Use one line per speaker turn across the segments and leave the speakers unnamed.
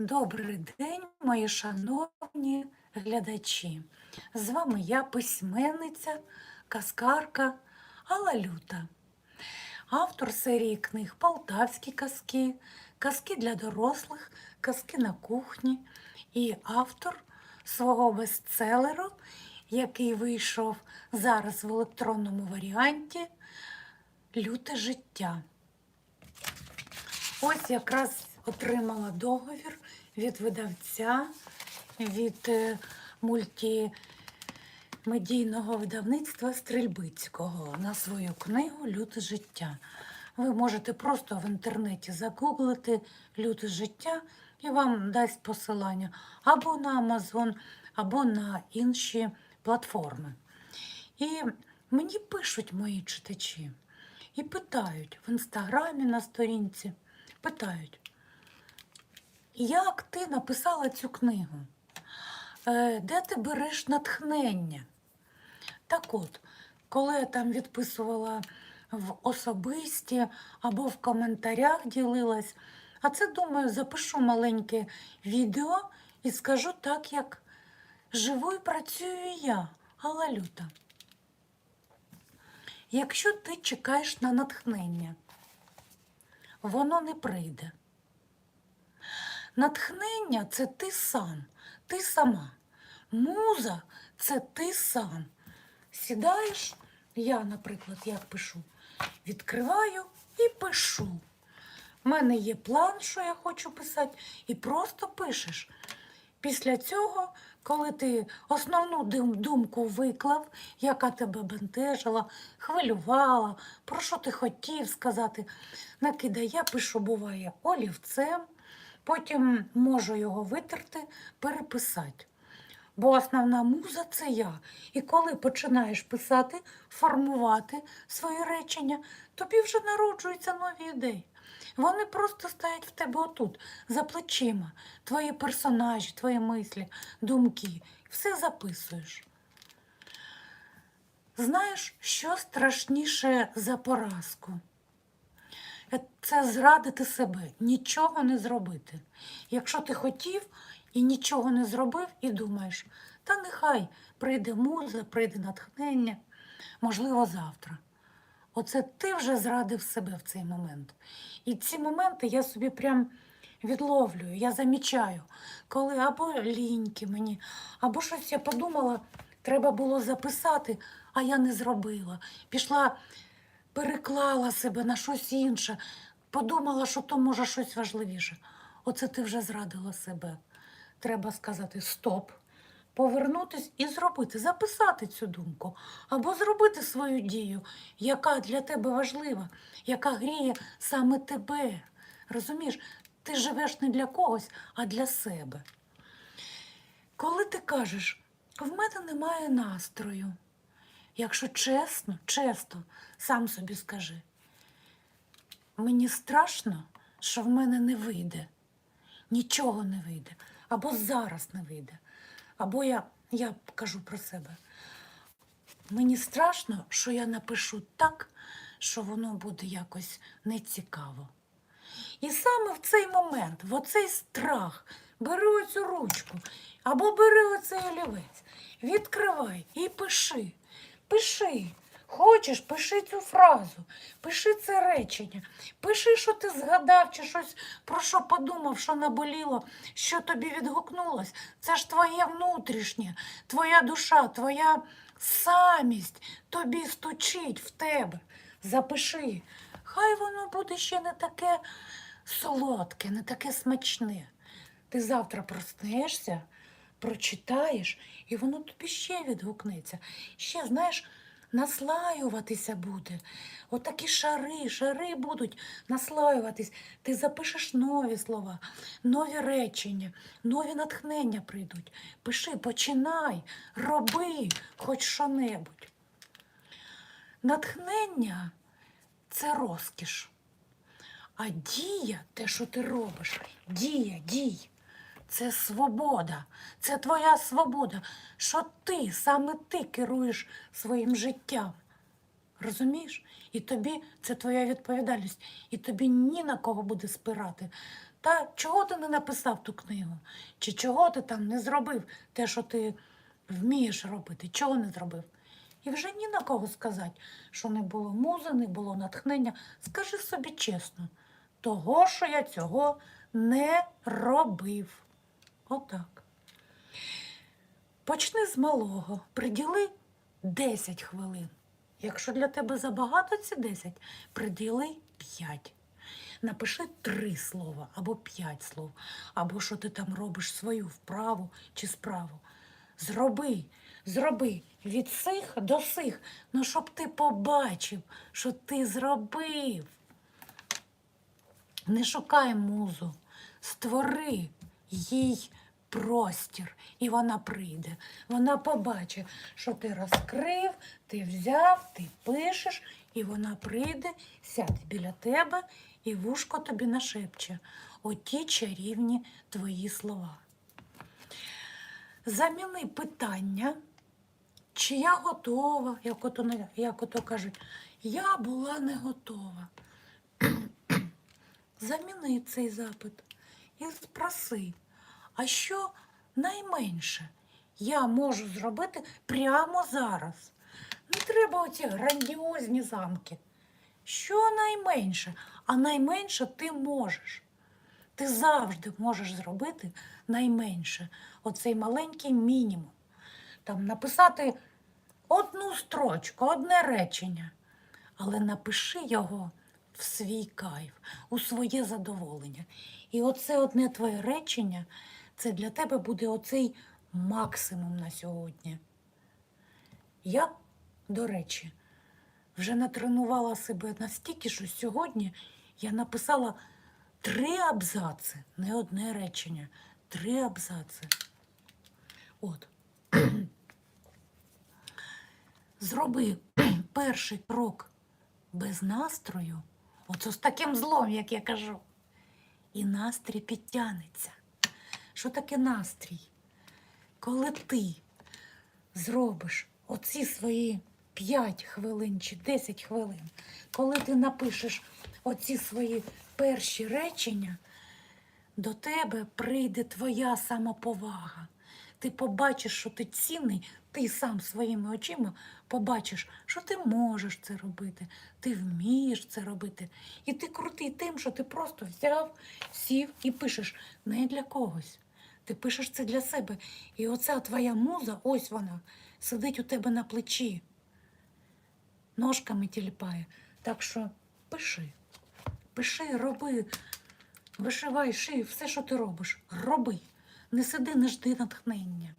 Добрий день, мої шановні глядачі. З вами я, письменниця, казкарка Алла Люта, автор серії книг Полтавські казки, казки для дорослих, казки на кухні і автор свого бестселеру, який вийшов зараз в електронному варіанті Люте життя. Ось якраз отримала договір від видавця, від е, мультимедійного видавництва Стрельбицького на свою книгу Люте життя. Ви можете просто в інтернеті загуглити Люте життя і вам дасть посилання або на Амазон, або на інші платформи. І мені пишуть мої читачі і питають в інстаграмі на сторінці, питають, як ти написала цю книгу? Е, Де ти береш натхнення? Так от, коли я там відписувала в особисті або в коментарях ділилась, а це, думаю, запишу маленьке відео і скажу так, як живу і працюю я, Алла Люта. Якщо ти чекаєш на натхнення, воно не прийде. Натхнення це ти сам, ти сама. Муза це ти сам. Сідаєш, я, наприклад, як пишу, відкриваю і пишу. У мене є план, що я хочу писати, і просто пишеш. Після цього, коли ти основну думку виклав, яка тебе бентежила, хвилювала, про що ти хотів сказати, накидай, я пишу, буває, олівцем, потім можу його витерти, переписати. Бо основна муза це я. І коли починаєш писати, формувати свої речення, тобі вже народжуються нові ідеї. Вони просто стоять в тебе отут, за плечима. Твої персонажі, твої мислі, думки. Все записуєш. Знаєш, що страшніше за поразку? Це зрадити себе, нічого не зробити. Якщо ти хотів і нічого не зробив, і думаєш, та нехай прийде муза, прийде натхнення, можливо, завтра. Оце ти вже зрадив себе в цей момент. І ці моменти я собі прям відловлюю, я замічаю, коли або ліньки мені, або щось я подумала, треба було записати, а я не зробила. Пішла, переклала себе на щось інше, подумала, що то може щось важливіше. Оце ти вже зрадила себе. Треба сказати стоп, повернутись і зробити, записати цю думку, або зробити свою дію, яка для тебе важлива, яка гріє саме тебе. Розумієш, ти живеш не для когось, а для себе. Коли ти кажеш, в мене немає настрою, якщо чесно, чесно, сам собі скажи, мені страшно, що в мене не вийде, нічого не вийде, або зараз не вийде. Або я, я кажу про себе. Мені страшно, що я напишу так, що воно буде якось нецікаво. І саме в цей момент, в оцей страх, бери оцю ручку або бери оцей олівець, відкривай і пиши. Пиши. Хочеш, пиши цю фразу, пиши це речення, пиши, що ти згадав, чи щось про що подумав, що наболіло, що тобі відгукнулось. Це ж твоє внутрішнє, твоя душа, твоя самість тобі стучить в тебе. Запиши. Хай воно буде ще не таке солодке, не таке смачне. Ти завтра проснешся, прочитаєш, і воно тобі ще відгукнеться. Ще, знаєш, наслаюватися буде. Отакі шари, шари будуть наслаюватись. Ти запишеш нові слова, нові речення, нові натхнення прийдуть. Пиши, починай, роби хоч що-небудь. Натхнення це розкіш. А дія, те, що ти робиш, дія, дій, це свобода, це твоя свобода, що ти, саме ти керуєш своїм життям. Розумієш? І тобі це твоя відповідальність, і тобі ні на кого буде спирати. Та чого ти не написав ту книгу? Чи чого ти там не зробив те, що ти вмієш робити? Чого не зробив? І вже ні на кого сказати, що не було музи, не було натхнення. Скажи собі чесно, того, що я цього не робив. Отак. Почни з малого, приділи 10 хвилин. Якщо для тебе забагато ці 10, приділи 5. Напиши три слова або п'ять слов, або що ти там робиш свою вправу чи справу. Зроби, зроби від сих до сих, ну щоб ти побачив, що ти зробив. Не шукай музу, створи їй простір, і вона прийде. Вона побачить, що ти розкрив, ти взяв, ти пишеш, і вона прийде, сяде біля тебе і вушко тобі нашепче оті чарівні твої слова. Заміни питання, чи я готова, як ото, як ото кажуть, я була не готова. Заміни цей запит і спроси, а що найменше я можу зробити прямо зараз? Не треба оці грандіозні замки. Що найменше? А найменше ти можеш. Ти завжди можеш зробити найменше. Оцей маленький мінімум. Там написати одну строчку, одне речення. Але напиши його в свій кайф, у своє задоволення. І оце одне твоє речення, це для тебе буде оцей максимум на сьогодні. Я, до речі, вже натренувала себе настільки, що сьогодні я написала три абзаци, не одне речення, три абзаци. От. Зроби перший крок без настрою, оце з таким злом, як я кажу, і настрій підтягнеться. Що таке настрій? Коли ти зробиш оці свої 5 хвилин чи 10 хвилин, коли ти напишеш оці свої перші речення, до тебе прийде твоя самоповага. Ти побачиш, що ти цінний, ти сам своїми очима побачиш, що ти можеш це робити, ти вмієш це робити. І ти крутий тим, що ти просто взяв, сів і пишеш не для когось. Ти пишеш це для себе. І оця твоя муза, ось вона, сидить у тебе на плечі, ножками тіліпає. Так що пиши, пиши, роби, вишивай, ший, все, що ти робиш, роби. Не сиди, не жди натхнення.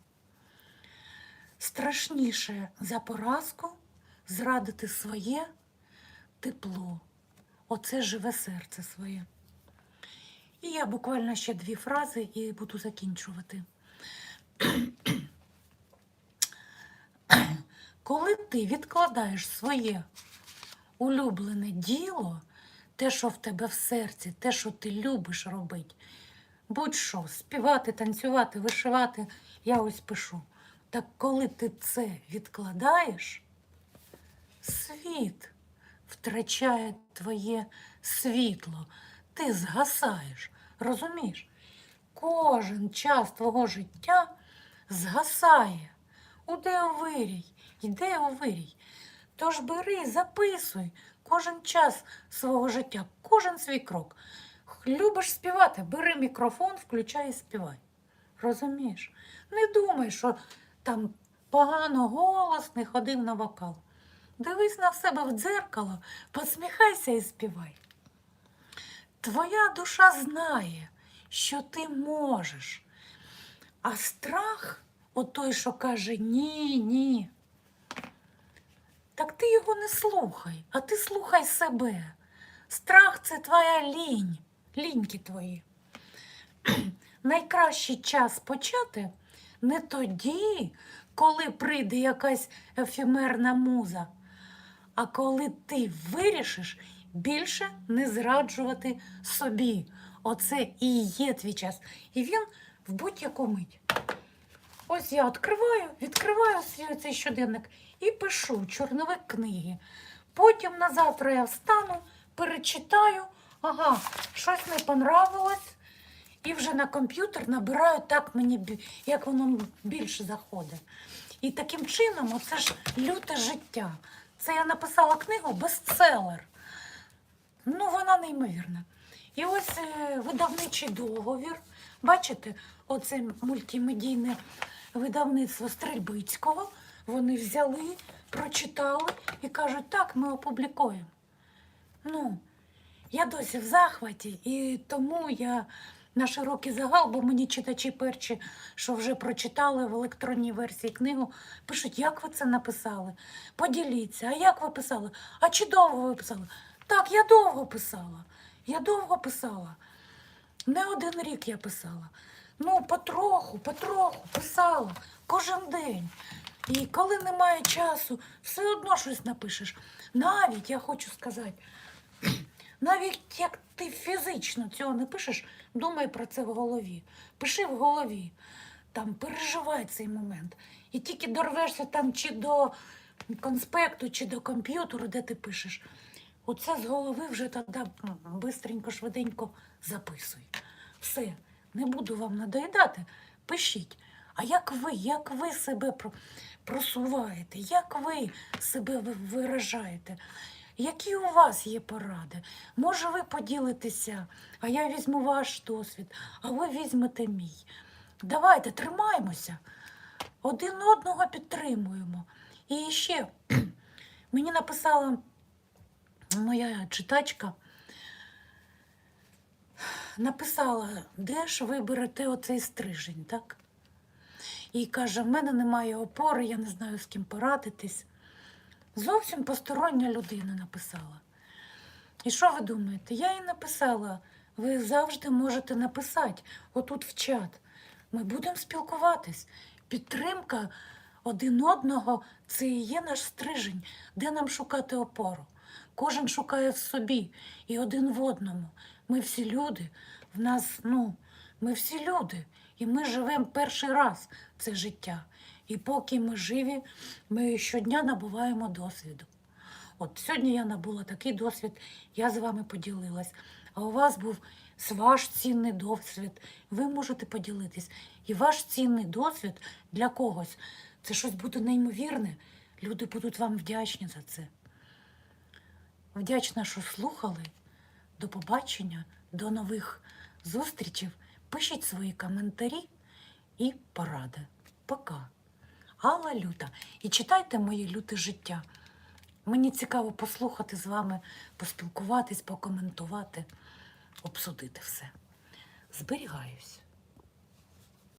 Страшніше за поразку зрадити своє тепло. Оце живе серце своє. І я буквально ще дві фрази і буду закінчувати. Коли ти відкладаєш своє улюблене діло, те, що в тебе в серці, те, що ти любиш робити, будь-що, співати, танцювати, вишивати, я ось пишу. Так коли ти це відкладаєш, світ втрачає твоє світло, ти згасаєш, розумієш? Кожен час твого життя згасає. Уде у вирій, йде у вирій. Тож бери, записуй кожен час свого життя, кожен свій крок. Любиш співати, бери мікрофон, включай і співай. Розумієш? Не думай, що там погано голос не ходив на вокал. Дивись на себе в дзеркало, посміхайся і співай. Твоя душа знає, що ти можеш. А страх, отой, що каже ні, ні. Так ти його не слухай, а ти слухай себе. Страх це твоя лінь, ліньки твої. Найкращий час почати не тоді, коли прийде якась ефемерна муза, а коли ти вирішиш більше не зраджувати собі. Оце і є твій час. І він в будь-яку мить. Ось я відкриваю, відкриваю свій цей щоденник і пишу чорновик книги. Потім на завтра я встану, перечитаю. Ага, щось не понравилось, і вже на комп'ютер набираю так мені, як воно більше заходить. І таким чином, оце ж люте життя. Це я написала книгу бестселер. Ну, вона неймовірна. І ось е, видавничий договір. Бачите, оце мультимедійне видавництво Стрельбицького. Вони взяли, прочитали і кажуть, так, ми опублікуємо. Ну, я досі в захваті, і тому я на широкий загал, бо мені читачі перші, що вже прочитали в електронній версії книгу, пишуть, як ви це написали? Поділіться, а як ви писали? А чи довго ви писали? Так, я довго писала. Я довго писала. Не один рік я писала. Ну, потроху, потроху писала кожен день. І коли немає часу, все одно щось напишеш. Навіть я хочу сказати, навіть як ти фізично цього не пишеш, думай про це в голові. Пиши в голові, там переживай цей момент. І тільки дорвешся там чи до конспекту, чи до комп'ютеру, де ти пишеш. Оце з голови вже тоді бистренько, швиденько записуй. Все, не буду вам надоїдати, пишіть. А як ви, як ви себе просуваєте, як ви себе виражаєте? Які у вас є поради? Може, ви поділитеся, а я візьму ваш досвід, а ви візьмете мій. Давайте тримаємося, один одного підтримуємо. І ще мені написала моя читачка, написала, де ж ви берете оцей стрижень, так? І каже, в мене немає опори, я не знаю, з ким порадитись. Зовсім постороння людина написала. І що ви думаєте? Я їй написала, ви завжди можете написати отут в чат. Ми будемо спілкуватись. Підтримка один одного це і є наш стрижень, де нам шукати опору. Кожен шукає в собі і один в одному. Ми всі люди. В нас, ну, ми всі люди. І ми живемо перший раз це життя. І поки ми живі, ми щодня набуваємо досвіду. От сьогодні я набула такий досвід, я з вами поділилась. А у вас був ваш цінний досвід. Ви можете поділитись. І ваш цінний досвід для когось це щось буде неймовірне. Люди будуть вам вдячні за це. Вдячна, що слухали. До побачення, до нових зустрічей. Пишіть свої коментарі і поради. Пока. Алла Люта. І читайте моє люте життя. Мені цікаво послухати з вами, поспілкуватись, покоментувати, обсудити все. Зберігаюсь.